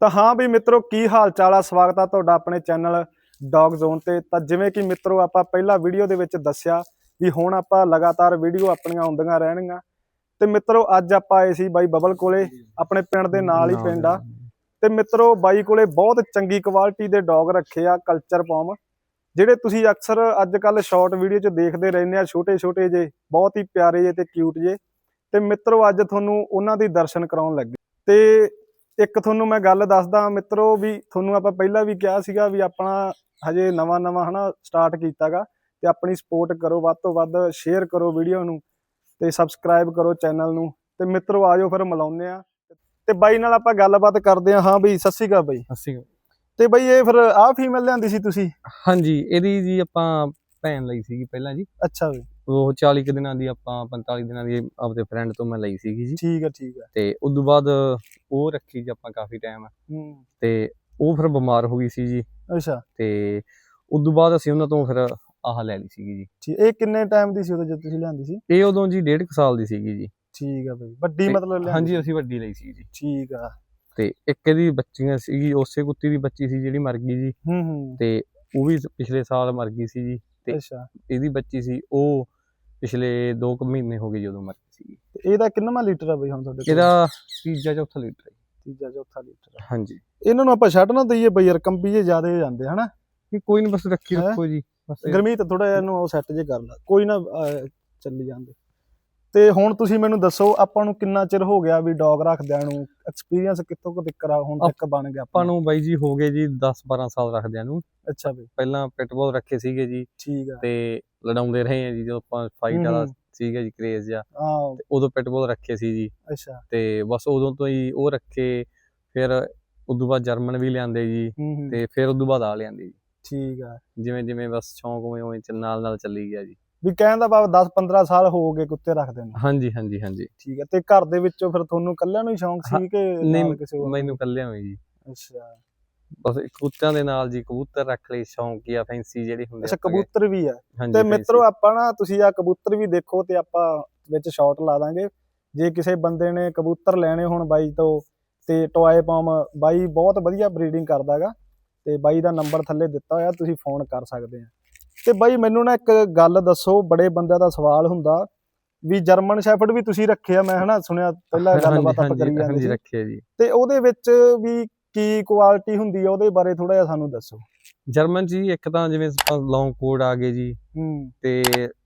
ਤਾਂ ਹਾਂ ਵੀ ਮਿੱਤਰੋ, ਕੀ ਹਾਲ ਚਾਲ ਆ? ਸਵਾਗਤ ਆ ਤੁਹਾਡਾ ਆਪਣੇ ਚੈਨਲ ਡੌਗ ਜ਼ੋਨ ਤੇ। ਤਾਂ ਜਿਵੇਂ ਕਿ ਮਿੱਤਰੋ, ਆਪਾਂ ਪਹਿਲਾ ਵੀਡੀਓ ਦੇ ਵਿੱਚ ਦੱਸਿਆ ਵੀ ਹੁਣ ਆਪਾਂ ਲਗਾਤਾਰ ਵੀਡੀਓ ਆਪਣੀਆਂ ਆਉਂਦੀਆਂ ਰਹਿਣਗੀਆਂ। ਤੇ ਮਿੱਤਰੋ, ਅੱਜ ਆਪਾਂ ਆਏ ਸੀ ਬਾਈ ਬਬਲ ਕੋਲੇ, ਆਪਣੇ ਪਿੰਡ ਦੇ ਨਾਲ ਹੀ ਪਿੰਡ ਆ। ਤੇ ਮਿੱਤਰੋ, ਬਾਈ ਕੋਲੇ ਬਹੁਤ ਚੰਗੀ ਕੁਆਲਿਟੀ ਦੇ ਡੌਗ ਰੱਖੇ ਆ ਕਲਚਰ ਪੌਮ ਜਿਹੜੇ ਤੁਸੀਂ ਅਕਸਰ ਅੱਜ ਕੱਲ ਸ਼ਾਰਟ ਵੀਡੀਓ 'ਚ ਦੇਖਦੇ ਰਹਿੰਦੇ ਆ ਛੋਟੇ ਛੋਟੇ ਜੇ, ਬਹੁਤ ਹੀ ਪਿਆਰੇ ਜੇ ਤੇ ਕਿਊਟ ਜੇ। ਤੇ ਮਿੱਤਰੋ, ਅੱਜ ਤੁਹਾਨੂੰ ਉਹਨਾਂ ਦੀ ਦਰਸ਼ਨ ਕਰਾਉਣ ਲੱਗੇ। ਤੇ ਇੱਕ ਤੁਹਾਨੂੰ ਮੈਂ ਗੱਲ ਦੱਸਦਾ ਮਿੱਤਰੋ ਵੀ ਤੁਹਾਨੂੰ ਆਪਾਂ ਪਹਿਲਾਂ ਵੀ ਕਿਹਾ ਸੀਗਾ ਵੀ ਆਪਣਾ ਹਜੇ ਨਵਾਂ ਨਵਾਂ ਹਨਾ ਸਟਾਰਟ ਕੀਤਾਗਾ ਤੇ ਆਪਣੀ ਸਪੋਰਟ ਕਰੋ ਵੱਧ ਤੋਂ ਵੱਧ ਸ਼ੇਅਰ ਕਰੋ ਵੀਡੀਓ ਨੂੰ ਤੇ ਸਬਸਕ੍ਰਾਈਬ ਕਰੋ ਚੈਨਲ ਨੂੰ ਤੇ ਮਿੱਤਰੋ ਆਜੋ ਫਿਰ ਮਿਲਾਉਂਦੇ ਆ ਤੇ ਬਾਈ ਨਾਲ ਆਪਾਂ ਗੱਲਬਾਤ ਕਰਦੇ ਆ ਹਾਂ ਬਈ ਸਤਿ ਸ਼੍ਰੀ ਅਕਾਲ ਬਾਈ। ਅਸੀਂ ਤੇ ਬਾਈ ਇਹ ਫਿਰ ਆਹ ਫੀਮੇਲ ਲਿਆਂਦੀ ਸੀ ਤੁਸੀਂ? ਹਾਂਜੀ ਇਹਦੀ ਜੀ ਆਪਾਂ ਭੈਣ ਲਈ ਸੀਗੀ ਪਹਿਲਾਂ ਜੀ। ਅੱਛਾ ਬਈ। ਉਹ 40 ਕੁ ਦਿਨਾਂ ਦੀ ਆਪਾਂ 45 ਦਿਨਾਂ ਦੀ ਆਪਦੇ ਫਰੈਂਡ ਤੋਂ ਮੈਂ ਲਈ ਸੀਗੀ ਜੀ। ਠੀਕ ਆ ਠੀਕ ਆ। ਤੇ ਉਸ ਤੋਂ ਬਾਅਦ ਉਹ ਰੱਖੀ ਜੀ ਆਪਾਂ ਕਾਫੀ ਟਾਈਮ ਹੂੰ। ਤੇ ਉਹ ਫਿਰ ਬਿਮਾਰ ਹੋ ਗਈ ਸੀ ਜੀ। ਅੱਛਾ। ਤੇ ਉਸ ਤੋਂ ਬਾਅਦ ਅਸੀਂ ਉਹਨਾਂ ਤੋਂ ਫਿਰ ਆਹ ਲੈ ਲਈ ਸੀਗੀ ਜੀ। ਠੀਕ ਇਹ ਕਿੰਨੇ ਟਾਈਮ ਦੀ ਸੀ ਉਦੋਂ ਜਦ ਤੁਸੀਂ ਲਿਆਂਦੀ ਸੀ? ਇਹ ਉਦੋਂ ਜੀ ਡੇਢ ਕੁ ਸਾਲ ਦੀ ਸੀਗੀ ਜੀ। ਠੀਕ ਆ ਬਈ ਵੱਡੀ ਮਤਲਬ ਹਾਂਜੀ? ਅਸੀਂ ਵੱਡੀ ਲਈ ਸੀ ਜੀ। ਠੀਕ ਆ। ਤੇ ਇੱਕ ਇਹਦੀ ਬੱਚੀਆਂ ਸੀਗੀ ਉਸੇ ਕੁੱਤੀ ਦੀ ਬੱਚੀ ਸੀ ਜਿਹੜੀ ਮਰ ਗਈ ਜੀ। ਹੂੰ ਹੂੰ। ਤੇ ਉਹ ਵੀ ਪਿਛਲੇ ਸਾਲ ਮਰ ਗਈ ਸੀ ਜੀ। ਤੇ ਅੱਛਾ। ਇਹਦੀ ਬੱਚੀ ਸੀ ਉਹ ਪਿਛਲੇ 2 ਕੁ ਮਹੀਨੇ ਹੋ ਗਏ ਜਦੋਂ ਮਰ ਗਈ ਸੀ ਤੇ ਇਹਦਾ ਕਿੰਨਵਾਂ ਲੀਟਰ ਆ ਬਈ ਹੁਣ ਤੁਹਾਡੇ ਕੋਲ? ਇਹਦਾ ਤੀਜਾ ਚੌਥਾ ਲੀਟਰ ਹੈ ਤੀਜਾ ਚੌਥਾ ਲੀਟਰ ਹਾਂਜੀ। ਇਹਨਾਂ ਨੂੰ ਆਪਾਂ ਛੱਡ ਨਾ ਦਈਏ ਬਈ ਯਾਰ ਕੰਬੀ ਜੇ ਜ਼ਿਆਦੇ ਜਾਂਦੇ ਹਨਾ? ਇਹ ਕੋਈ ਨਹੀਂ ਬਸ ਰੱਖੀ? ਰੱਖੋ ਜੀ। ਗਰਮੀ ਤਾਂ ਥੋੜਾ ਜਿਹਾ ਇਹਨੂੰ ਉਹ ਸੈੱਟ ਜੇ ਕਰ ਲਾ। ਕੋਈ ਨਾ ਚੱਲੀ ਜਾਂਦੇ। ਤੇ ਹੁਣ ਤੁਸੀਂ ਮੈਨੂੰ ਦੱਸੋ ਆਪਾਂ ਨੂੰ ਕਿੰਨਾ ਚਿਰ ਹੋ ਗਿਆ ਵੀ ਡੌਗ ਰੱਖਦਿਆਂ ਨੂੰ? ਐਕਸਪੀਰੀਅੰਸ ਕਿੱਥੋਂ ਕੁ ਤੱਕ ਆ? ਹੁਣ ਤੱਕ ਬਣ ਗਿਆ ਆਪਾਂ ਨੂੰ ਬਾਈ ਜੀ ਹੋ ਗਏ ਜੀ 10 12 ਸਾਲ ਰੱਖਦਿਆਂ ਨੂੰ। ਅੱਛਾ ਬਈ। ਪਹਿਲਾਂ ਪਿਟਬੁਲ ਰੱਖੇ ਸੀਗੇ ਜੀ ਠੀਕ ਆ। ਤੇ ਲੜਾਉਂਦੇ ਰਹੇ ਆ ਜੀ ਜਦੋਂ ਆਪਾਂ ਫਾਈਟ ਵਾਲਾ। ਸੀਗਾ ਜੀ ਕ੍ਰੇਜ਼ ਹਾਂ ਤੇ ਉਦੋਂ ਪਿਟਬੁਲ ਰੱਖੇ ਸੀ ਜੀ। ਅੱਛਾ। ਤੇ ਬਸ ਉਦੋਂ ਤੋਂ ਹੀ ਉਹ ਰੱਖੇ ਫਿਰ ਉਦੋਂ ਬਾਅਦ ਜਰਮਨ ਵੀ ਲਿਆਂਦੇ ਜੀ ਤੇ ਫਿਰ ਉਦੋਂ ਬਾਅਦ ਆ ਲਿਆਂਦੇ ਜੀ। ਠੀਕ ਆ। ਜਿਵੇਂ ਜਿਵੇਂ ਬਸ ਸ਼ੌਂਕ ਉਵੇਂ ਚੱਲ- ਨਾਲ ਨਾਲ ਚੱਲੀ ਗਿਆ ਜੀ। ਵੀ ਕਹਿਣ ਦਾ ਭਾਵ 10 15 ਸਾਲ ਹੋ ਗਏ ਕੁੱਤੇ ਰੱਖਦੇ ਨੂੰ। ਹਾਂਜੀ ਹਾਂਜੀ ਹਾਂਜੀ। ਠੀਕ ਆ ਤੇ ਘਰ ਦੇ ਵਿੱਚੋਂ ਫਿਰ ਤੁਹਾਨੂੰ ਕੱਲਿਆਂ ਨੂੰ ਹੀ ਸ਼ੌਂਕ ਸੀ ਕਿ ਨਹੀਂ, ਨਾਲ ਕਿਸੇ ਹੋਰ ਨੂੰ? ਮੈਨੂੰ ਕੱਲਿਆਂ ਹੋਈ ਜੀ। ਅੱਛਾ। ਬਸ ਕੁੱਤਿਆਂ ਦੇ ਨਾਲ ਜੀ ਕਬੂਤਰ ਰੱਖ ਲਈ ਸ਼ੌਂਕ ਆ ਫੈਂਸੀ ਜਿਹੜੀ ਹੁੰਦੀ ਅੱਛਾ ਕਬੂਤਰ ਵੀ ਆ। ਤੇ। ਮਿੱਤਰੋ ਆਪਾਂ ਨਾ ਤੁਸੀਂ ਆ ਕਬੂਤਰ ਵੀ ਦੇਖੋ ਤੇ ਆਪਾਂ ਵਿੱਚ ਸ਼ਾਟ ਲਾ ਦਾਂਗੇ। ਜੇ ਕਿਸੇ ਬੰਦੇ ਨੇ ਕਬੂਤਰ ਲੈਣੇ ਹੋਣ ਬਾਈ ਤੋਂ ਤੇ ਟੋਏ ਪੌਮ ਬਾਈ ਬਹੁਤ ਵਧੀਆ ਬਰੀਡਿੰਗ ਕਰਦਾਗਾ ਤੇ ਬਾਈ ਦਾ ਨੰਬਰ ਥੱਲੇ ਦਿੱਤਾ ਹੋਇਆ ਤੁਸੀਂ ਫੋਨ ਕਰ ਸਕਦੇ ਆ। ਤੇ ਬਾਈ ਮੈਨੂੰ ਨਾ ਇੱਕ ਗੱਲ ਦੱਸੋ ਬੜੇ ਬੰਦਿਆਂ ਦਾ ਸਵਾਲ ਹੁੰਦਾ ਵੀ ਜਰਮਨ ਸ਼ੈਫਰਡ ਵੀ ਤੁਸੀਂ ਰੱਖਿਆ ਮੈਂ ਹਨਾ ਸੁਣਿਆ ਪਹਿਲਾਂ ਗੱਲਬਾਤ ਆਪਾਂ ਕਰੀ ਜਾਂਦੇ ਸੀ। ਰੱਖਿਆ ਜੀ। ਤੇ ਉਹਦੇ ਵਿੱਚ ਵੀ ਕੀ ਕੁਆਲਿਟੀ ਹੁੰਦੀ ਆ ਉਹਦੇ ਬਾਰੇ ਥੋੜਾ ਜਿਹਾ ਸਾਨੂੰ ਦੱਸੋ। ਜਰਮਨ ਜੀ ਇੱਕ ਤਾਂ ਜਿਵੇਂ ਲੌਂਗ ਕੋਡ ਆ ਗਏ ਜੀ ਤੇ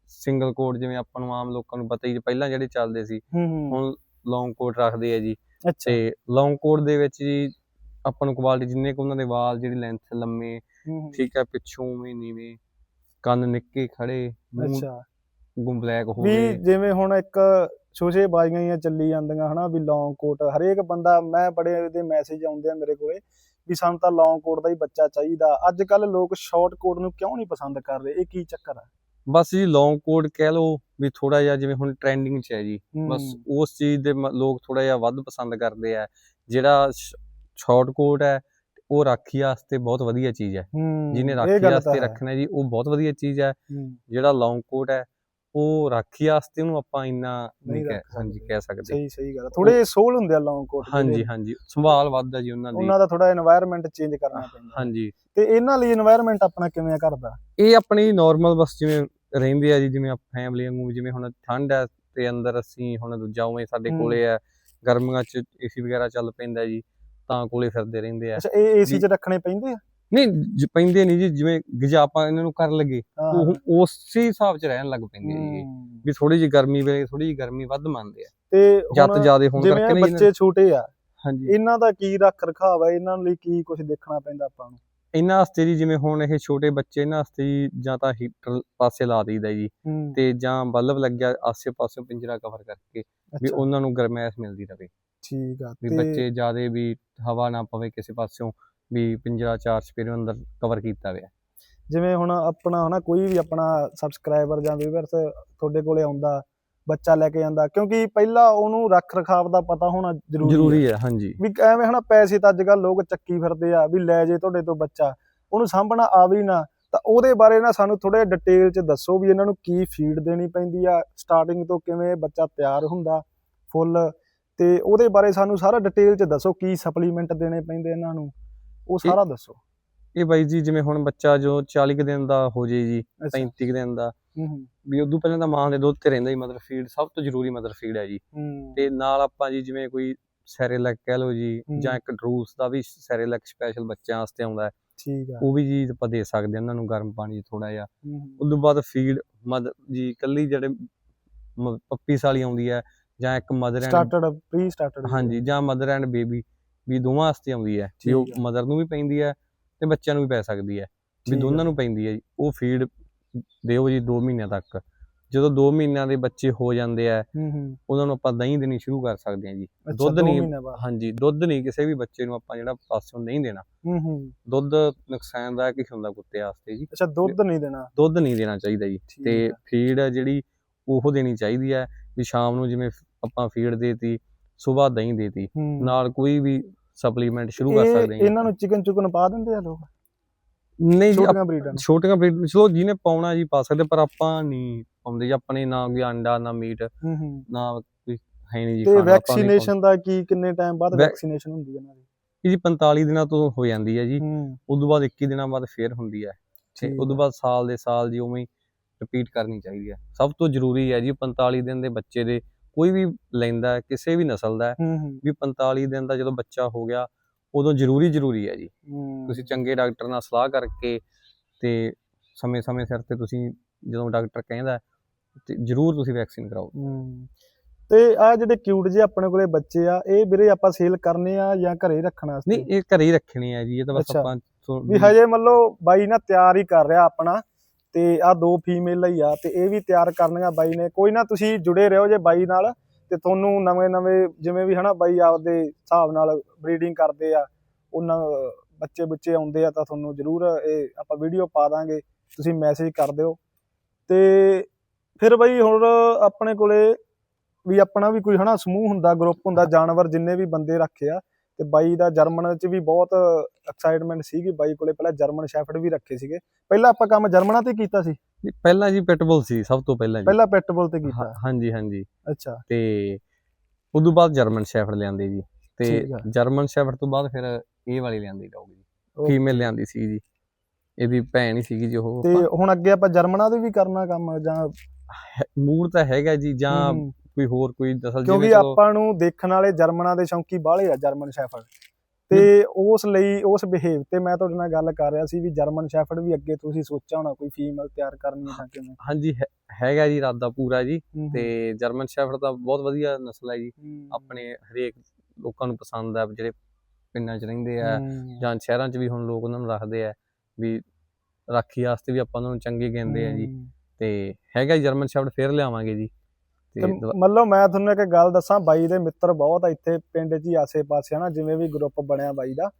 ਸਿੰਗਲ ਕੋਡ ਜਿਵੇਂ ਆਪਾਂ ਨੂੰ ਆਮ ਲੋਕਾਂ ਨੂੰ ਪਤਾ ਹੀ ਪਹਿਲਾਂ ਜਿਹੜੇ ਚੱਲਦੇ ਸੀ ਹੁਣ ਲੌਂਗ ਕੋਡ ਰੱਖਦੇ ਆ ਜੀ। ਤੇ ਲੌਂਗ ਕੋਡ ਦੇ ਵਿੱਚ ਜੀ ਆਪਾਂ ਨੂੰ ਕੁਆਲਿਟੀ ਜਿੰਨੇ ਕੁ ਉਹਨਾਂ ਦੇ ਵਾਲ ਜਿਹੜੀ ਲੈਂਥ ਲੰਮੇ ਠੀਕ ਹੈ ਪਿੱਛੋਂ ਵੀ ਨੀਵੇਂ ਕੰਨ ਨਿੱਕੇ ਖੜੇ ਮੂੰਹ ਅੱਛਾ। ਗੁੰਮ ਬਲੈਕ ਵੀ ਹੋਵੇ। ਜਿਵੇਂ ਹੁਣ ਇੱਕ ਛੋਛੇ ਬਾਜ਼ੀਆਂ ਹੀ ਚੱਲੀ ਜਾਂਦੀਆਂ ਹਨਾ ਵੀ ਲੌਂਗ ਕੋਟ ਹਰੇਕ ਬੰਦਾ ਮੈਂ ਬੜੇ ਇਹਦੇ ਮੈਸੇਜ ਆਉਂਦੇ ਆ ਮੇਰੇ ਕੋਲੇ ਵੀ ਸਾਨੂੰ ਤਾਂ ਲੌਂਗ ਕੋਟ ਦਾ ਹੀ ਬੱਚਾ ਚਾਹੀਦਾ। ਅੱਜ ਕੱਲ ਲੋਕ ਸ਼ਾਰਟ ਕੋਟ ਨੂੰ ਕਿਉਂ ਨਹੀਂ ਪਸੰਦ ਕਰ ਰਹੇ? ਇਹ ਕੀ ਚੱਕਰ ਆ? ਬਸ ਜੀ ਲੌਂਗ ਕੋਡ ਕਹਿ ਲਓ ਵੀ ਥੋੜਾ ਜਿਹਾ ਜਿਵੇਂ ਹੁਣ ਟ੍ਰੈਂਡਿੰਗ 'ਚ ਹੈ ਜੀ। ਬਸ ਹੂੰ, ਉਸ ਚੀਜ਼ ਦੇ ਲੋਕ ਥੋੜਾ ਜਿਹਾ ਵੱਧ ਪਸੰਦ ਕਰਦੇ ਆ। ਜਿਹੜਾ ਸ਼ਾਰਟ ਕੋਟ ਹੈ ਉਹ ਰਾਖੀ ਵਾਸਤੇ ਬਹੁਤ ਵਧੀਆ ਚੀਜ਼ ਹੈ। ਜਿਹਨੇ ਰਾਖੀ ਵਾਸਤੇ ਰੱਖਣਾ ਜੀ ਉਹ ਬਹੁਤ ਵਧੀਆ ਚੀਜ਼ ਹੈ। ਜਿਹੜਾ ਲੌਂਗ ਕੋਟ ਹੈ ਉਹ ਰਾਖੀ ਵਾਸਤੇ ਉਹਨੂੰ ਆਪਾਂ ਇੰਨਾ ਨਹੀਂ ਕਹਿ ਹਾਂਜੀ ਕਹਿ ਸਕਦੇ। ਸਹੀ ਸਹੀ ਗੱਲ ਥੋੜੇ ਸੋਲ ਹੁੰਦੇ ਆ ਲੌਂਗ ਕੋਟ ਹਾਂਜੀ ਹਾਂਜੀ। ਸੰਭਾਲ ਵੱਧਦਾ ਜੀ ਉਹਨਾਂ ਦੀ। ਉਹਨਾਂ ਦਾ ਥੋੜਾ এনवायरमेंट ਚੇਂਜ ਕਰਨਾ ਪੈਂਦਾ। ਹਾਂਜੀ। ਤੇ ਇਹਨਾਂ ਲਈ এনवायरमेंट ਆਪਣਾ ਕਿਵੇਂ ਕਰਦਾ ਇਹ ਆਪਣੀ ਨਾਰਮਲ ਬਸ ਜਿਵੇਂ ਰਹਿੰਦੇ ਆ ਜੀ ਜਿਵੇਂ ਫੈਮਲੀ ਵਾਂਗੂ ਜਿਵੇਂ ਹੁਣ ਠੰਡ ਹੈ ਤੇ ਅੰਦਰ ਅਸੀਂ ਹੁਣ ਦੂਜਾ ਉਵੇਂ ਸਾਡੇ ਕੋਲੇ ਆ ਗਰਮੀਆਂ 'ਚ ਏਸੀ ਵਗੈਰਾ ਚੱਲ ਪੈਂਦਾ ਜੀ। ਤਾਂ ਕੋਲੇ ਫਿਰਦੇ ਰਹਿੰਦੇ ਆ। ਅੱਛਾ ਇਹ ਏਸੀ। 'ਚ ਰੱਖਣੇ ਪੈਂਦੇ ਆ? ਨਹੀਂ ਪੈਂਦੇ ਨਹੀਂ ਜੀ ਜਿਵੇਂ ਗਜਾ ਆਪਾਂ ਇਹਨਾਂ ਨੂੰ ਕਰ ਲਗੇ ਉਹ ਉਸੇ ਹਿਸਾਬ ਚ ਰਹਿਣ ਲੱਗ ਪੈਂਦੇ ਆ ਜੀ। ਵੀ ਥੋੜੀ ਜੀ ਗਰਮੀ ਵੇਲੇ ਥੋੜੀ ਜੀ ਗਰਮੀ ਵੱਧ ਮੰਨਦੇ ਆ। ਤੇ ਜੱਤ ਜਿਆਦੇ ਹੋਣ ਕਰਕੇ ਨਹੀਂ ਬੱਚੇ ਛੋਟੇ ਆ ਹਾਂਜੀ। ਇਹਨਾਂ ਦਾ ਕੀ ਰੱਖ ਰਖਾਵ ਹੈ ਇਹਨਾਂ ਲਈ ਕੀ ਕੁਝ ਦੇਖਣਾ ਪੈਂਦਾ ਆਪਾਂ ਨੂੰ? ਇਹਨਾਂ ਵਾਸਤੇ ਜੀ ਜਿਵੇਂ ਹੁਣ ਇਹ ਛੋਟੇ ਬੱਚੇ ਇਹਨਾਂ ਵਾਸਤੇ ਜੀ ਤਾਂ ਹੀਟਰ ਪਾਸੇ ਲਾ ਦਈਦਾ ਜੀ ਤੇ ਜਾਂ ਬਲਬ ਲੱਗਿਆ ਆਸੇ ਪਾਸੇ ਪਿੰਜਰਾ ਕਵਰ ਕਰਕੇ ਵੀ ਉਹਨਾਂ ਨੂੰ ਗਰਮੈਸ਼ ਮਿਲਦੀ ਰਵੇ। ਠੀਕ ਆ ਵੀ ਤੇ ਬੱਚੇ ਜਿਆਦੇ ਵੀ ਹਵਾ ਨਾ ਪਵੇ ਕਿਸੇ ਪਾਸਿਓਂ ਵੀ ਪਿੰਜਰਾ ਚਾਰ ਚਪੇਰੇ ਅੰਦਰ ਕਵਰ ਕੀਤਾ ਹੋਇਆ। ਜਿਵੇਂ ਹੁਣ ਆਪਣਾ ਹਨਾ ਕੋਈ ਵੀ ਆਪਣਾ ਸਬਸਕ੍ਰਾਈਬਰ ਜਾਂ ਵੀਵਰਸ ਤੁਹਾਡੇ ਕੋਲੇ ਆਉਂਦਾ ਬੱਚਾ ਲੈ ਕੇ ਜਾਂਦਾ ਕਿਉਂਕਿ ਪਹਿਲਾਂ ਉਹਨੂੰ ਰੱਖ ਰਖਾਵ ਦਾ ਪਤਾ ਹੋਣਾ ਜ਼ਰੂਰੀ ਹੈ। ਜ਼ਰੂਰੀ ਹੈ ਹਾਂਜੀ। ਵੀ ਐਵੇਂ ਹਨਾ ਪੈਸੇ ਤਾਂ ਅੱਜ ਕੱਲ ਲੋਕ ਚੱਕੀ ਫਿਰਦੇ ਆ ਵੀ ਲੈ ਜੇ ਤੁਹਾਡੇ ਤੋਂ ਬੱਚਾ ਉਹਨੂੰ ਸਾਂਭਣਾ ਆਵੇ ਨਾ ਤਾਂ ਉਹਦੇ ਬਾਰੇ ਨਾ ਸਾਨੂੰ ਥੋੜਾ ਡਿਟੇਲ ਚ ਦੱਸੋ ਵੀ ਇਹਨਾਂ ਨੂੰ ਕੀ ਫੀਡ ਦੇਣੀ ਪੈਂਦੀ ਆ ਸਟਾਰਟਿੰਗ ਤੋਂ ਕਿਵੇਂ ਬੱਚਾ ਤਿਆਰ ਹੁੰਦਾ ਫੁੱਲ ਤੇ ਉਹਦੇ ਬਾਰੇ ਸਾਨੂੰ ਸਾਰਾ ਡਿਟੇਲ ਚ ਦੱਸੋ ਕੀ ਸਪਲੀਮੈਂਟ ਦੇਣੇ ਪੈਂਦੇ ਇਹਨਾਂ ਨੂੰ ਉਹ ਸਾਰਾ ਦੱਸੋ। ਇਹ ਬਾਈ ਜੀ ਜਿਵੇਂ ਹੁਣ ਬੱਚਾ ਜੋ 40 ਕੁ ਦਿਨ ਦਾ ਹੋ ਜੇ ਜੀ ਅੱਛਾ। 35 ਕੁ ਦਿਨ ਦਾ ਵੀ ਉਦੋਂ ਪਹਿਲਾਂ ਤਾਂ ਮਾਂ ਦੇ ਦੁੱਧ ਤੇ ਰਹਿੰਦਾ ਹੀ ਮਦਰ ਫੀਡ ਸਭ ਤੋਂ ਜ਼ਰੂਰੀ ਮਦਰ ਫੀਡ ਹੈ ਜੀ। ਤੇ ਨਾਲ ਆਪਾਂ ਜੀ ਜਿਵੇਂ ਕੋਈ ਸੈਰੇਲੈਕ ਕਹਿ ਲਓ ਜੀ। ਜਾਂ ਇੱਕ ਡਰੂਸ ਦਾ ਵੀ ਸੈਰੇਲੈਕ ਸਪੈਸ਼ਲ ਬੱਚਿਆਂ ਵਾਸਤੇ ਆਉਂਦਾ ਹੈ ਠੀਕ ਆ। ਉਹ ਵੀ ਜੀ ਆਪਾਂ ਦੇ ਸਕਦੇ ਹਾਂ ਉਹਨਾਂ ਨੂੰ ਗਰਮ ਪਾਣੀ ਥੋੜਾ ਜਿਹਾ। ਉਸ ਤੋਂ ਬਾਅਦ ਫੀਡ ਮਦ ਜੀ ਕੱਲੀ ਜਿਹੜੇ ਪੱਪੀ ਸਾਲੀ ਆਉਂਦੀ ਹੈ ਜਾਂ ਇੱਕ mother and started pre started ਹਾਂਜੀ ਜਾਂ ਮਦਰ ਐਂਡ ਬੇਬੀ ਵੀ ਦੋਵਾਂ ਵਾਸਤੇ ਆਉਂਦੀ ਹੈ। ਵੀ ਉਹ ਠੀਕ ਆ। ਮਦਰ ਨੂੰ ਵੀ ਪੈਂਦੀ ਹੈ ਤੇ ਬੱਚਿਆਂ ਨੂੰ ਵੀ ਪੈ ਸਕਦੀ ਹੈ। ਵੀ ਆ। ਦੋਨਾਂ ਨੂੰ ਪੈਂਦੀ ਹੈ। ਜੀ ਉਹ ਫੀਡ ਦਿਓ ਜੀ 2 ਮਹੀਨਿਆਂ ਤੱਕ। ਜਦੋਂ 2 ਮਹੀਨਿਆਂ ਦੇ ਬੱਚੇ ਹੋ ਜਾਂਦੇ ਆ ਹੂੰ ਹੂੰ। ਉਹਨਾਂ ਨੂੰ ਆਪਾਂ ਦਹੀਂ ਦੇਣੀ ਸ਼ੁਰੂ ਕਰ ਸਕਦੇ ਹਾਂ ਜੀ। ਦੁੱਧ ਨਹੀਂ- ਹਾਂਜੀ ਦੁੱਧ ਨਹੀਂ ਕਿਸੇ ਵੀ ਬੱਚੇ ਨੂੰ ਆਪਾਂ ਜਿਹੜਾ ਪਾਸੋਂ ਨਹੀਂ ਦੇਣਾ। ਹੂੰ ਹੂੰ। ਦੁੱਧ ਨੁਕਸਾਨਦਾਇਕ ਹੀ ਹੁੰਦਾ ਕੁੱਤੇ ਵਾਸਤੇ ਜੀ। ਅੱਛਾ ਦੁੱਧ ਨਹੀਂ ਦੇਣਾ। ਦੁੱਧ ਨਹੀਂ ਦੇਣਾ ਚਾਹੀਦਾ ਜੀ। ਠੀਕ ਤੇ ਆ। ਫੀਡ ਹੈ ਜਿਹੜੀ ਉਹ ਦੇਣੀ ਚਾਹੀਦੀ ਹੈ। ਵੀ ਸ਼ਾਮ ਨੂੰ ਜਿਵੇਂ ਆਪਾਂ ਫੀਡ ਦੇਤੀ ਸਵੇਰ ਦਹੀਂ ਦੇਤੀ ਨਾਲ ਕੋਈ ਵੀ ਸਪਲੀਮੈਂਟ ਸ਼ੁਰੂ ਕਰ ਸਕਦੇ ਹਾਂ। ਇਹਨਾਂ ਨੂੰ ਚਿਕਨ ਚੁਕਨ ਪਾ ਦਿੰਦੇ ਆ ਲੋਕ? ਨਹੀਂ ਜੀ ਛੋਟੀਆਂ ਬਰੀਡਾਂ ਛੋਟੀਆਂ ਬਰੀਡ ਚਲੋ ਜਿਹਨੇ ਪਾਉਣਾ ਜੀ ਪਾ ਸਕਦੇ ਪਰ ਆਪਾਂ ਨਹੀਂ ਪਾਉਂਦੇ ਜੀ। ਆਪਣੇ ਨਾ ਕੋਈ ਅੰਡਾ ਨਾ ਮੀਟ ਨਾ ਕੋਈ ਹੈ ਨਹੀਂ ਜੀ ਤੇ ਵੈਕਸੀਨੇਸ਼ਨ ਦਾ ਕੀ ਕਿੰਨੇ ਟਾਈਮ ਬਾਅਦ ਵੈਕਸੀਨੇਸ਼ਨ ਹੁੰਦੀ ਹੈ ਇਹਨਾਂ ਦੀ। ਜੀ 45 ਦਿਨਾਂ ਤੋਂ ਹੋ ਜਾਂਦੀ ਹੈ ਜੀ। ਉਸ ਤੋਂ ਬਾਅਦ 21 ਦਿਨਾਂ ਬਾਅਦ ਫੇਰ ਹੁੰਦੀ ਹੈ। ਤੇ ਠੀਕ ਉਸ ਤੋਂ। ਬਾਅਦ ਸਾਲ ਦੇ ਸਾਲ ਜੀ ਉਵੇਂ ਹੀ ਰਿਪੀਟ ਕਰਨੀ ਚਾਹੀਦੀ ਹੈ। ਸਭ ਤੋਂ ਜ਼ਰੂਰੀ ਹੈ ਜੀ 45 ਦਿਨ ਦੇ ਬੱਚੇ ਦੇ ਕੋਈ ਵੀ ਲੈਂਦਾ ਕਿਸੇ ਵੀ ਨਸਲ ਦਾ ਵੀ 45 ਦਿਨ ਦਾ ਜਦੋਂ ਬੱਚਾ ਹੋ ਗਿਆ ਉਦੋਂ ਜ਼ਰੂਰੀ ਜ਼ਰੂਰੀ ਹੈ ਜੀ। ਤੁਸੀਂ ਚੰਗੇ ਡਾਕਟਰ ਨਾਲ ਸਲਾਹ ਕਰਕੇ ਤੇ ਸਮੇਂ-ਸਮੇਂ ਸਿਰ ਤੇ ਤੁਸੀਂ ਜਦੋਂ ਡਾਕਟਰ ਕਹਿੰਦਾ ਤੇ ਜ਼ਰੂਰ ਤੁਸੀਂ ਵੈਕਸੀਨ ਕਰਾਓ। ਤੇ ਆ ਜਿਹੜੇ ਕਿਊਟ ਜਿਹੇ ਆਪਣੇ ਕੋਲੇ ਬੱਚੇ ਆ ਇਹ ਵੀਰੇ ਆਪਾਂ ਸੇਲ ਕਰਨੇ ਆ ਜਾਂ ਘਰੇ ਰੱਖਣ ਨਹੀਂ ਇਹ ਘਰੇ ਹੀ ਰੱਖਣੇ ਆ ਜੀ ਇਹ ਤਾਂ ਬਸ। ਆਪਾਂ ਵੀ ਹਜੇ ਮੰਨ ਲਓ ਬਾਈ ਨਾ ਤਿਆਰ ਹੀ ਕਰ ਰਿਹਾ ਆਪਣਾ ਤੇ ਆ ਦੋ ਫੀਮੇਲ ਹੀ ਆ, ਤੇ ਇਹ ਵੀ ਤਿਆਰ ਕਰਨੀਆਂ ਬਾਈ ਨੇ। ਕੋਈ ਨਾ ਤੁਸੀਂ ਜੁੜੇ ਰਹੋ ਜੇ ਬਾਈ ਨਾਲ, ਤੇ ਤੁਹਾਨੂੰ ਨਵੇਂ ਨਵੇਂ ਜਿਵੇਂ ਵੀ ਹਨਾ ਬਾਈ ਆਪਦੇ ਹਿਸਾਬ ਨਾਲ ਬਰੀਡਿੰਗ ਕਰਦੇ ਆ, ਉਹਨਾਂ ਬੱਚੇ ਬੁੱਚੇ ਆਉਂਦੇ ਆ ਤਾਂ ਤੁਹਾਨੂੰ ਜ਼ਰੂਰ ਇਹ ਆਪਾਂ ਵੀਡੀਓ ਪਾ ਦਾਂਗੇ, ਤੁਸੀਂ ਮੈਸੇਜ ਕਰ ਦਿਓ। ਤੇ ਫਿਰ ਬਾਈ ਹੁਣ ਆਪਣੇ ਕੋਲੇ ਵੀ ਆਪਣਾ ਵੀ ਕੋਈ ਹਨਾ ਸਮੂਹ ਹੁੰਦਾ ਗਰੁੱਪ ਹੁੰਦਾ, ਜਾਨਵਰ ਜਿੰਨੇ ਵੀ ਬੰਦੇ ਰੱਖੇ ਆ ਤੇ ਬਾਈ ਦਾ ਜਰਮਨ ਚ ਵੀ ਬਹੁਤ ਐਕਸਾਈਟਮੈਂਟ ਸੀਗੀ ਬਾਈ ਕੋਲੇ ਪਹਿਲਾਂ ਜਰਮਨ ਸ਼ੈਫਰਡ ਵੀ ਰੱਖੇ ਸੀਗੇ। ਪਹਿਲਾਂ ਆਪਾਂ ਕੰਮ ਜਰਮਨਾਂ ਤੇ ਕੀਤਾ ਸੀ? ਪਹਿਲਾਂ ਜੀ ਪਿਟਬੁਲ ਸੀ ਸਭ ਤੋਂ ਪਹਿਲਾਂ ਜੀ। ਪਹਿਲਾਂ ਪਿਟਬੁਲ ਤੇ ਕੀਤਾ। ਹਾਂਜੀ ਹਾਂਜੀ। ਅੱਛਾ। ਤੇ ਉਦੋਂ ਬਾਅਦ ਜਰਮਨ ਸ਼ੈਫਰਡ ਲਿਆਂਦੀ ਜੀ। ਤੇ। ਜਰਮਨ ਸ਼ੈਫਰਡ ਤੋਂ ਬਾਅਦ ਫਿਰ ਇਹ ਵਾਲੀ ਲਿਆਂਦੀ ਡੌਗ ਜੀ. ਫੀਮੇਲ ਲਿਆਂਦੀ ਸੀ ਜੀ। ਇਹਦੀ ਭੈਣ ਹੀ ਸੀਗੀ ਜੀ ਉਹ। ਤੇ ਹੁਣ ਅੱਗੇ ਆਪਾਂ ਜਰਮਨਾਂ ਦੇ ਵੀ ਕਰਨਾ ਕੰਮ ਜਾਂ ਮੂਡ ਤਾਂ ਹੈਗਾ ਜੀ ਜਾਂ ਕੋਈ ਹੋਰ ਕੋਈ ਨਸਲ ਕਿਉਂਕਿ ਆਪਾਂ ਨੂੰ ਦੇਖਣ ਵਾਲੇ ਜਰਮਨਾਂ ਦੇ ਸ਼ੌਂਕੀ ਬਾਹਲੇ ਆ ਜਰਮਨ ਸ਼ੈਫਰਡ। ਤੇ ਉਸ ਲਈ ਉਸ ਬਿਹੇਵ ਤੇ ਮੈਂ ਤੁਹਾਡੇ ਨਾਲ ਗੱਲ ਕਰ ਰਿਹਾ ਸੀ ਵੀ ਜਰਮਨ ਸ਼ੈਫਰਡ ਵੀ ਅੱਗੇ ਤੁਸੀਂ ਸੋਚਿਆ ਹੋਣਾ ਕੋਈ ਫੀਮੇਲ ਤਿਆਰ ਕਰਨੀ ਹੈ ਜਾਂ ਕਿਵੇਂ? ਹਾਂਜੀ ਹੈਗਾ ਜੀ ਇਰਾਦਾ ਪੂਰਾ ਜੀ ਤੇ ਜਰਮਨ ਸ਼ੈਫਰਡ ਤਾਂ ਬਹੁਤ ਵਧੀਆ ਨਸਲ ਹੈ ਜੀ। ਆਪਣੇ ਹਰੇਕ ਲੋਕਾਂ ਨੂੰ ਪਸੰਦ ਆ ਜਿਹੜੇ ਪਿੰਡਾਂ 'ਚ ਰਹਿੰਦੇ ਆ ਜਾਂ ਸ਼ਹਿਰਾਂ 'ਚ ਵੀ ਹੁਣ ਲੋਕ ਉਹਨਾਂ ਨੂੰ ਰੱਖਦੇ ਆ ਵੀ ਰਾਖੀ ਵਾਸਤੇ ਵੀ ਆਪਾਂ ਉਹਨਾਂ ਨੂੰ ਚੰਗੇ ਕਹਿੰਦੇ ਆ ਜੀ। ਤੇ ਹੈਗਾ ਜਰਮਨ ਸ਼ੈਫਰਡ ਫੇਰ ਲਿਆਵਾਂਗੇ ਜੀ। ਤੇ ਮਤਲਬ ਮੈਂ ਤੁਹਾਨੂੰ ਇੱਕ ਗੱਲ ਦੱਸਾਂ ਬਾਈ ਦੇ ਮਿੱਤਰ ਬਹੁਤ ਆ ਇੱਥੇ ਪਿੰਡ 'ਚ ਹੀ ਆਸੇ-ਪਾਸੇ ਹਨਾ ਜਿਵੇਂ ਵੀ ਗਰੁੱਪ ਬਣਿਆ ਬਾਈ ਦਾ।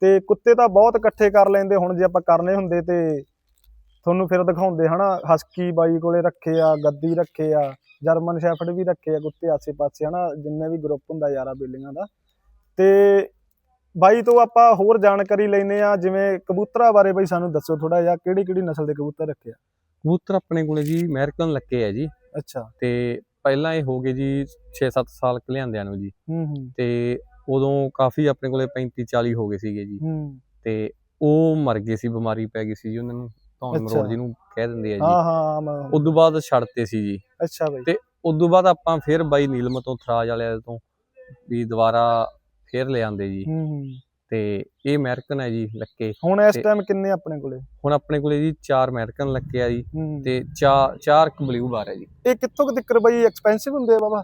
ਤੇ ਕੁੱਤੇ ਤਾਂ ਬਹੁਤ ਇਕੱਠੇ ਕਰ ਲੈਂਦੇ ਹੁਣ ਜੇ ਆਪਾਂ ਕਰਨੇ ਹੁੰਦੇ ਤੇ ਤੁਹਾਨੂੰ ਫਿਰ ਦਿਖਾਉਂਦੇ ਹਨਾ ਹਸਕੀ ਬਾਈ ਕੋਲੇ ਰੱਖੇ ਆ ਗੱਦੀ ਰੱਖੇ ਆ ਜਰਮਨ ਸ਼ੈਫਰਡ ਵੀ ਰੱਖੇ ਆ ਕੁੱਤੇ ਆਸੇ-ਪਾਸੇ ਹਨਾ ਜਿੰਨੇ ਵੀ ਗਰੁੱਪ ਹੁੰਦਾ ਯਾਰਾ ਬੇਲੀਆਂ ਦਾ। ਤੇ ਬਾਈ ਤੋਂ ਆਪਾਂ ਹੋਰ ਜਾਣਕਾਰੀ ਲੈਨੇ ਆ ਜਿਵੇਂ ਕਬੂਤਰਾਂ ਬਾਰੇ ਬਾਈ ਸਾਨੂੰ ਦੱਸੋ ਥੋੜਾ ਜਿਹਾ ਕਿਹੜੀ ਕਿਹੜੀ ਨਸਲ ਦੇ ਕਬੂਤਰ ਰੱਖੇ ਆ? ਕਬੂਤਰ ਆਪਣੇ ਕੋਲੇ ਜੀ ਅਮਰੀਕਨ ਲੱਕੇ ਆ ਜੀ। ਅੱਛਾ। ਤੇ ਪਹਿਲਾਂ ਇਹ ਹੋ ਗਏ ਜੀ 6-7 ਸਾਲ ਕੁ ਲਿਆਂਦਿਆਂ ਨੂੰ ਜੀ। ਹੂੰ ਹੂੰ। ਤੇ ਉਦੋਂ ਕਾਫੀ ਆਪਣੇ ਕੋਲੇ 35-40 ਹੋ ਗਏ ਸੀਗੇ ਜੀ। ਹੂੰ। ਤੇ ਉਹ ਮਰ ਗਏ ਸੀ ਬਿਮਾਰੀ ਪੈ ਗਈ ਸੀ ਜੀ ਉਹਨਾਂ ਨੂੰ। ਧੌਣ। ਮਰੋੜ ਜਿਹਨੂੰ ਕਹਿ ਦਿੰਦੇ ਆ ਹਾਂ ਜੀ ਹਾਂ ਮੈਂ ਉਦੋਂ ਬਾਅਦ ਛੱਡਤੇ ਸੀ ਜੀ। ਅੱਛਾ ਬਾਈ। ਤੇ ਉਦੋਂ ਬਾਅਦ ਆਪਾਂ ਫਿਰ ਬਾਈ ਨੀਲਮ ਤੋਂ ਥਰਾਜ ਵਾਲਿਆਂ ਤੋਂ ਵੀ ਦੁਬਾਰਾ ਫੇਰ ਲਿਆਂਦੇ ਜੀ। ਹੂੰ ਹੂੰ। ਤੇ ਇਹ ਅਮਰੀਕਨ ਹੈ ਜੀ ਲੱਕੇ ਹੁਣ ਇਸ ਟਾਈਮ ਕਿੰਨੇ ਆਪਣੇ ਕੋਲੇ? ਹੁਣ ਆਪਣੇ ਕੋਲੇ ਜੀ ਚਾਰ ਅਮਰੀਕਨ ਲੱਕੇ ਆ ਜੀ ਤੇ ਚਾਰ ਚਾਰ ਕ ਬਲੂ ਬਾਰ ਹੈ ਜੀ। ਇਹ ਕਿੱਥੋਂ ਕੁ ਤੱਕ ਬਈ ਐਕਸਪੈਂਸਿਵ ਹੁੰਦੇ ਆ ਬਾਬਾ?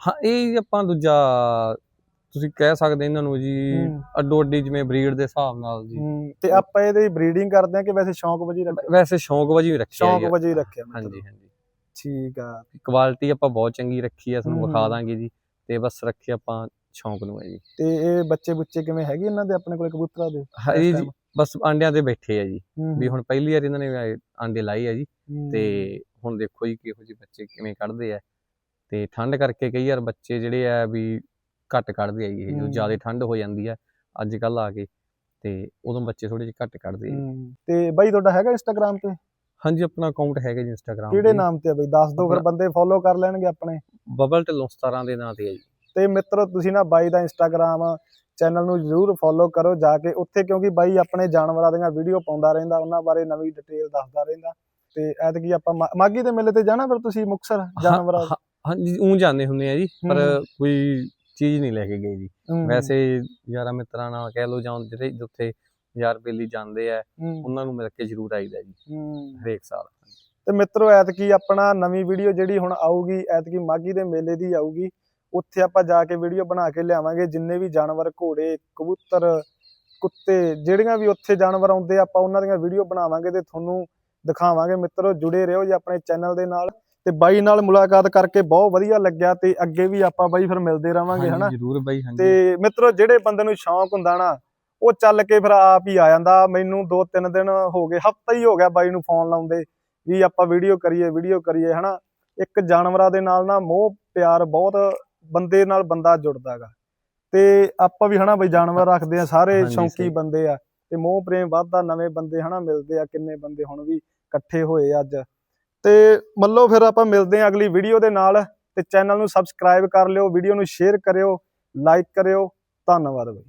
ਹਾਂ ਇਹ ਜੀ ਆਪਾਂ ਦੂਜਾ ਤੁਸੀਂ ਕਹਿ ਸਕਦੇ ਇਹਨਾਂ ਨੂੰ ਜੀ। ਅੱਡੋ ਅੱਡੀ ਜਿਵੇਂ ਬਰੀਡ ਦੇ ਹਿਸਾਬ ਨਾਲ ਜੀ। ਤੇ ਆਪਾਂ ਇਹਦੀ ਬਰੀਡਿੰਗ ਕਰਦੇ ਆ ਕਿ ਵੈਸੇ ਸ਼ੌਂਕ ਵਜੇ ਰੱਖਿਆ? ਵੈਸੇ ਸ਼ੌਂਕ ਵਜੇ ਰੱਖਿਆ ਸ਼ੌਂਕ ਵਜੇ ਰੱਖਿਆ। ਹਾਂਜੀ ਹਾਂਜੀ। ਠੀਕ ਆ। ਕੁਆਲਿਟੀ ਆਪਾਂ ਬਹੁਤ ਚੰਗੀ ਰੱਖੀ ਆ ਤੁਹਾਨੂੰ। ਵਿਖਾ ਦਾਂਗੇ ਜੀ। ਤੇ ਬਸ ਰੱਖੇ ਆਪਾਂ ਸ਼ੌਂਕ ਨੂੰ ਹੈ ਜੀ। ਤੇ ਇਹ ਬੱਚੇ ਬੁੱਚੇ ਕਿਵੇਂ ਹੈਗੇ ਇਹਨਾਂ ਦੇ ਆਪਣੇ ਕੋਲੇ ਕਬੂਤਰਾਂ ਦੇ ਹਾਂ ਜੀ? ਬਸ ਆਂਡਿਆਂ ਤੇ ਬੈਠੇ ਆ ਜੀ। ਵੀ ਹੁਣ ਪਹਿਲੀ ਵਾਰ ਇਹਨਾਂ ਨੇ ਆਂਡੇ ਲਾਏ ਆ ਜੀ। ਤੇ ਹੁਣ ਦੇਖੋ ਜੀ ਕਿਹੋ ਜਿਹੇ ਬੱਚੇ ਕਿਵੇਂ ਕੱਢਦੇ ਆ। ਤੇ ਠੰਡ ਕਰਕੇ ਕਈ ਵਾਰ ਬੱਚੇ ਜਿਹੜੇ ਆ ਵੀ ਘੱਟ ਕੱਢਦੇ ਆ ਜੀ ਜਦੋਂ। ਜ਼ਿਆਦਾ ਠੰਡ ਹੋ ਜਾਂਦੀ ਆ ਅੱਜ ਕੱਲ ਆ ਕੇ ਤੇ ਉਦੋਂ ਬੱਚੇ ਥੋੜੇ ਜਿਹੇ ਘੱਟ ਕੱਢਦੇ ਆ। ਤੇ ਬਾਈ ਤੁਹਾਡਾ ਹੈਗਾ ਇੰਸਟਾਗ੍ਰam ਤੇ? ਹਾਂਜੀ ਆਪਣਾ ਅਕਾਊਂਟ ਹੈਗਾ ਜੀ ਇੰਸਟਾਗ੍ਰam ਕਿਹੜੇ ਨਾਮ ਤੇ ਆ ਬਈ? ਦੱਸ ਦੋ ਫਿਰ ਬੰਦੇ ਫੋਲੋ ਕਰ ਲੈਣਗੇ ਆਪਣੇ। ਬਬਲ ਢਿੱਲੋਂ 17 ਦੇ ਨਾਂ ਤੇ ਆ ਜੀ। ਤੇ ਮਿੱਤਰੋ ਤੁਸੀਂ ਨਾ ਬਾਈ ਦਾ ਇੰਸਟਾਗ੍ਰam ਚੈਨਲ ਨੂੰ ਜਰੂਰ ਫੋਲੋ ਕਰੋ ਜਾ ਕੇ ਉੱਥੇ ਕਿਉਂਕਿ ਬਾਈ ਆਪਣੇ ਜਾਨਵਰਾਂ ਦੀਆਂ ਵੀਡੀਓ ਪਾਉਂਦਾ ਰਹਿੰਦਾ ਉਹਨਾਂ ਬਾਰੇ ਨਵੀਂ ਡਿਟੇਲ ਦੱਸਦਾ ਰਹਿੰਦਾ। ਤੇ ਐਤਕੀ ਆਪਾਂ ਮਾ- ਮਾਘੀ ਦੇ ਮੇਲੇ ਤੇ ਜਾਣਾ ਫਿਰ ਤੁਸੀਂ ਮੁਕਸਰ ਜਾਨਵਰਾਂ ਹਾਂਜੀ ਉਹ ਜਾਂਦੇ ਹੁੰਦੇ ਆ ਜੀ ਪਰ। ਕੋਈ ਚੀਜ਼ ਨਹੀਂ ਲੈ ਕੇ ਗਏ ਜੀ। ਵੈਸੇ ਯਾਰਾਂ ਮਿੱਤਰਾਂ ਨਾਲ ਕਹਿ ਲੋ ਜਾਂ ਜਿਹੜੇ ਜਿੱਥੇ ਯਾਰ ਬੇਲੀ ਜਾਂਦੇ ਆ ਉਹਨਾਂ ਨੂੰ ਮਿਲ ਕੇ ਜ਼ਰੂਰ ਆਈਦਾ ਜੀ। ਹਰੇਕ ਸਾਲ। ਤੇ ਮਿੱਤਰੋ ਐਤਕੀ ਆਪਣਾ ਨਵੀਂ ਵੀਡੀਓ ਜਿਹੜੀ ਹੁਣ ਆਊਗੀ ਐਤਕੀ ਮਾਘੀ ਦੇ ਮੇਲੇ ਦੀ ਆਊਗੀ ਉੱਥੇ ਆਪਾਂ ਜਾ ਕੇ ਵੀਡੀਓ ਬਣਾ ਕੇ ਲਿਆਵਾਂਗੇ। ਜਿੰਨੇ ਵੀ ਜਾਨਵਰ ਘੋੜੇ ਕਬੂਤਰ ਕੁੱਤੇ ਜਿਹੜੀਆਂ ਵੀ ਉੱਥੇ ਜਾਨਵਰ ਆਉਂਦੇ ਆਪਾਂ ਉਹਨਾਂ ਦੀਆਂ ਵੀਡੀਓ ਬਣਾਵਾਂਗੇ ਤੇ ਤੁਹਾਨੂੰ ਦਿਖਾਵਾਂਗੇ। ਮਿੱਤਰੋ ਜੁੜੇ ਰਹੋ ਜੀ ਆਪਣੇ ਚੈਨਲ ਦੇ ਨਾਲ। ਤੇ ਬਾਈ ਨਾਲ ਮੁਲਾਕਾਤ ਕਰਕੇ ਬਹੁਤ ਵਧੀਆ ਲੱਗਿਆ ਤੇ ਅੱਗੇ ਵੀ ਆਪਾਂ ਬਾਈ ਫਿਰ ਮਿਲਦੇ ਰਵਾਂਗੇ ਹਨਾ? ਹਾਂਜੀ ਜ਼ਰੂਰ ਬਾਈ ਹਾਂਜੀ। ਤੇ ਮਿੱਤਰੋ ਜਿਹੜੇ ਬੰਦੇ ਨੂੰ ਸ਼ੌਂਕ ਹੁੰਦਾ ਨਾ ਉਹ ਚੱਲ ਕੇ ਫਿਰ ਆਪ ਹੀ ਆ ਜਾਂਦਾ। ਮੈਨੂੰ 2-3 ਦਿਨ ਹੋ ਗਏ ਹਫਤਾ ਹੀ ਹੋ ਗਿਆ ਬਾਈ ਨੂੰ ਫੋਨ ਲਾਉਂਦੇ ਵੀ ਆਪਾਂ ਵੀਡੀਓ ਕਰੀਏ ਵੀਡੀਓ ਕਰੀਏ ਹਨਾ? ਇੱਕ ਜਾਨਵਰਾਂ ਦੇ ਨਾਲ ਨਾ ਮੋਹ ਪਿਆਰ ਬਹੁਤ ਬੰਦੇ ਨਾਲ ਬੰਦਾ ਜੁੜਦਾਗਾ ਤੇ ਆਪਾਂ ਵੀ ਹਨਾ ਬਈ ਜਾਨਵਰ ਰੱਖਦੇ ਆ ਸਾਰੇ ਸ਼ੌਂਕੀ। ਬੰਦੇ ਆ। ਤੇ ਮੋਹ ਪ੍ਰੇਮ ਵੱਧਦਾ ਨਵੇਂ ਬੰਦੇ ਹਨਾ ਮਿਲਦੇ ਆ ਕਿੰਨੇ ਬੰਦੇ ਹੁਣ ਵੀ ਇਕੱਠੇ ਹੋਏ ਅੱਜ। ਤੇ ਮੰਨੋ ਫਿਰ ਆਪਾਂ ਮਿਲਦੇ ਆ ਅਗਲੀ ਵੀਡੀਓ ਦੇ ਨਾਲ। ਤੇ ਚੈਨਲ ਨੂੰ ਸਬਸਕ੍ਰਾਈਬ ਕਰ ਲਿਓ ਵੀਡੀਓ ਨੂੰ ਸ਼ੇਅਰ ਕਰਿਓ ਲਾਈਕ ਕਰਿਓ। ਧੰਨਵਾਦ ਬਈ।